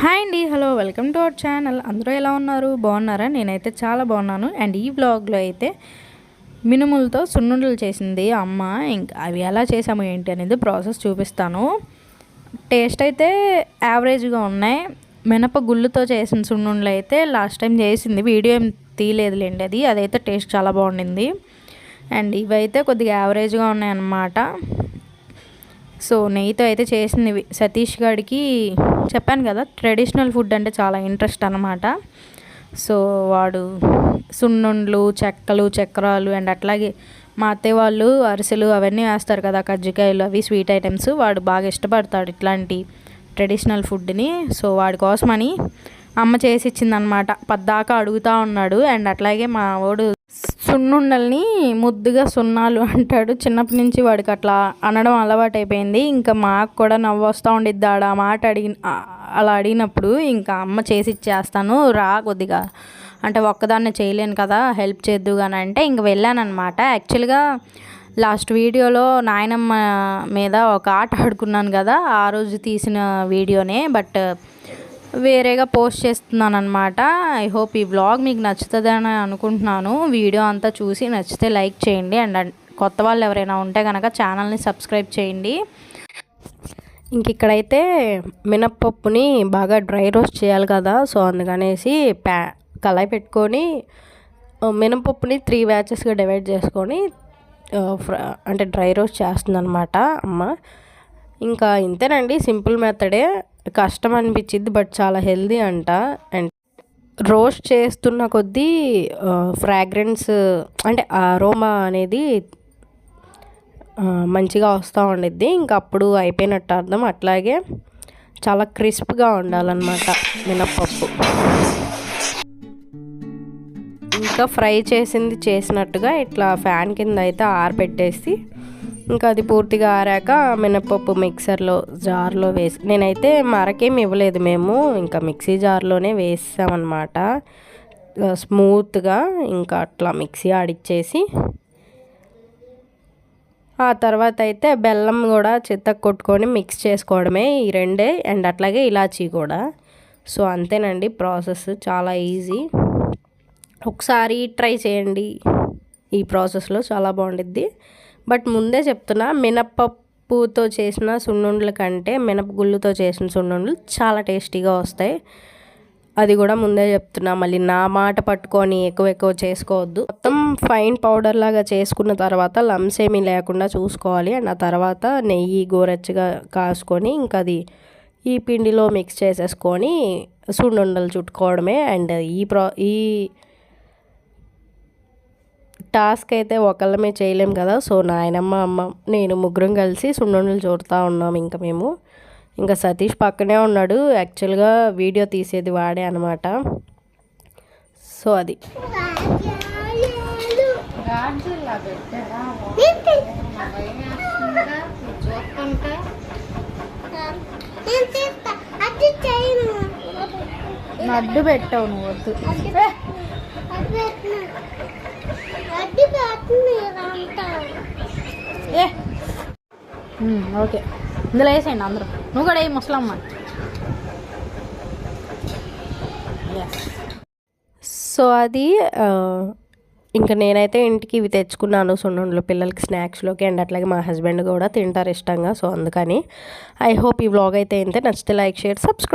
Hi అండి hello welcome to our channel. అందరూ ఎలా ఉన్నారు? బాగున్నారా? నేనైతే చాలా బాగున్నాను. అండ్ ఈ బ్లాగ్లో అయితే మినుములతో సున్నుండలు చేసింది అమ్మ. ఇంకా అవి ఎలా చేసాము ఏంటి అనేది ప్రాసెస్ చూపిస్తాను. టేస్ట్ అయితే యావరేజ్గా ఉన్నాయి. మినప గుళ్ళుతో చేసిన సున్నుండలు అయితే లాస్ట్ టైం చేసింది. వీడియో ఏం తీయలేదులేండి అది. అదైతే టేస్ట్ చాలా బాగుండింది. అండ్ ఇవైతే కొద్దిగా యావరేజ్గా ఉన్నాయన్నమాట. సో నెయ్యితో అయితే చేసినవి. సతీష్ గడికి చెప్పాను కదా ట్రెడిషనల్ ఫుడ్ అంటే చాలా ఇంట్రెస్ట్ అనమాట సో వాడు సున్నుండ్లు చెక్కలు చక్రాలు అండ్ అట్లాగే మా అత్తయ్య వాళ్ళు అరిసెలు అవన్నీ వేస్తారు కదా కజ్జికాయలు అవి స్వీట్ ఐటమ్స్. వాడు బాగా ఇష్టపడతాడు ఇట్లాంటి ట్రెడిషనల్ ఫుడ్ని. సో వాడి కోసమని అమ్మ చేసి ఇచ్చిందనమాట పద్దాకా అడుగుతూ ఉన్నాడు అండ్ అట్లాగే మా వాడు సున్నుండల్ని ముద్దుగా సున్నాలు అంటాడు. చిన్నప్పటి నుంచి వాడికి అట్లా అనడం అలవాటు అయిపోయింది ఇంకా మాకు కూడా నవ్వు వస్తూ ఉండిద్ది ఆడ మాట అడిగి అలా అడిగినప్పుడు ఇంకా అమ్మ చేసి ఇచ్చేస్తాను రా కొద్దిగా. అంటే ఒక్కదాన్నే చేయలేను కదా హెల్ప్ చేద్దు కానీ అంటే ఇంక వెళ్ళానమాట యాక్చువల్గా లాస్ట్ వీడియోలో నాయనమ్మ మీద ఒక ఆట ఆడుకున్నాను కదా ఆ రోజు తీసిన వీడియోనే. బట్ వేరేగా పోస్ట్ చేస్తున్నాను అనమాట ఐ హోప్ ఈ వ్లాగ్ మీకు నచ్చుతుందని అనుకుంటున్నాను. వీడియో అంతా చూసి నచ్చితే లైక్ చేయండి. అండ్ కొత్త వాళ్ళు ఎవరైనా ఉంటే కనుక ఛానల్ని సబ్స్క్రైబ్ చేయండి. ఇంక ఇక్కడైతే మినప్పప్పుని బాగా డ్రై రోస్ట్ చేయాలి కదా. సో అందుకనేసి ప్యా కళాయి పెట్టుకొని మినపప్పుని త్రీ బ్యాచెస్గా డివైడ్ చేసుకొని అంటే డ్రై రోస్ట్ చేస్తుంది అనమాట అమ్మ. ఇంకా ఇంతేనండి సింపుల్ మెథడే. కష్టం అనిపించింది బట్ చాలా హెల్దీ అంట. అండ్ రోస్ట్ చేస్తున్న కొద్దీ ఫ్రాగ్రెన్స్ అంటే అరోమా అనేది మంచిగా వస్తూ ఉండిద్ది. ఇంకా అప్పుడు అయిపోయినట్టు అర్థం. అట్లాగే చాలా క్రిస్ప్గా ఉండాలన్నమాట మినప్పప్పు. ఇంకా ఫ్రై చేసింది చేసినట్టుగా ఇట్లా ఫ్యాన్ కింద అయితే ఆరబెట్టేసి ఇంకా అది పూర్తిగా ఆరాక మినపప్పు మిక్సర్లో జార్లో వేసి నేనైతే మరకేమి ఇవ్వలేదు మేము ఇంకా మిక్సీ జార్లోనే వేసామన్నమాట. స్మూత్గా ఇంకా అట్లా మిక్సీ ఆడిచ్చేసి ఆ తర్వాత అయితే బెల్లం కూడా చెత్త కొట్టుకొని మిక్స్ చేసుకోవడమే ఈ రెండే అండ్ అట్లాగే ఇలాచీ కూడా. సో అంతేనండి ప్రాసెస్ చాలా ఈజీ. ఒకసారి ట్రై చేయండి ఈ ప్రాసెస్లో చాలా బాగుండిద్ది. బట్ ముందే చెప్తున్నా మినప్పప్పుతో చేసిన సున్నుండల కంటే మినపగుళ్ళుతో చేసిన సున్నుండలు చాలా టేస్టీగా వస్తాయి. అది కూడా ముందే చెప్తున్నా మళ్ళీ నా మాట పట్టుకొని ఎక్కువ ఎక్కువ చేసుకోవద్దు. మొత్తం ఫైన్ పౌడర్ లాగా చేసుకున్న తర్వాత లమ్స్ ఏమీ లేకుండా చూసుకోవాలి. అండ్ ఆ తర్వాత నెయ్యి గోరెచ్చగా కాసుకొని ఇంకా అది ఈ పిండిలో మిక్స్ చేసేసుకొని సున్నుండలు చుట్టుకోవడమే. అండ్ ఈ ప్రా ఈ టాస్క్ అయితే ఒకళ్ళమే చేయలేం కదా. సో నాయనమ్మ అమ్మ నేను ముగ్గురం కలిసి సున్నుండలు చూడుతూ ఉన్నాం ఇంకా మేము. ఇంకా సతీష్ పక్కనే ఉన్నాడు. యాక్చువల్గా వీడియో తీసేది వాడే అనమాట సో అది. అడ్డు పెట్టావు నువ్వు వద్దు. ఏ. ఓకే. ఇందులో వేసేయండి అందరూ. నువ్వు కూడా ఏ ముసలమ్మ. సో అది ఇంకా నేనైతే ఇంటికి ఇవి తెచ్చుకున్నాను సున్నుండలు పిల్లలకి స్నాక్స్లోకి అండ్ అట్లాగే మా హస్బెండ్ కూడా తింటారు ఇష్టంగా సో అందుకని. ఐ హోప్ ఈ వ్లాగ్ అయితే అయితే నచ్చితే లైక్ షేర్ సబ్స్క్రైబ్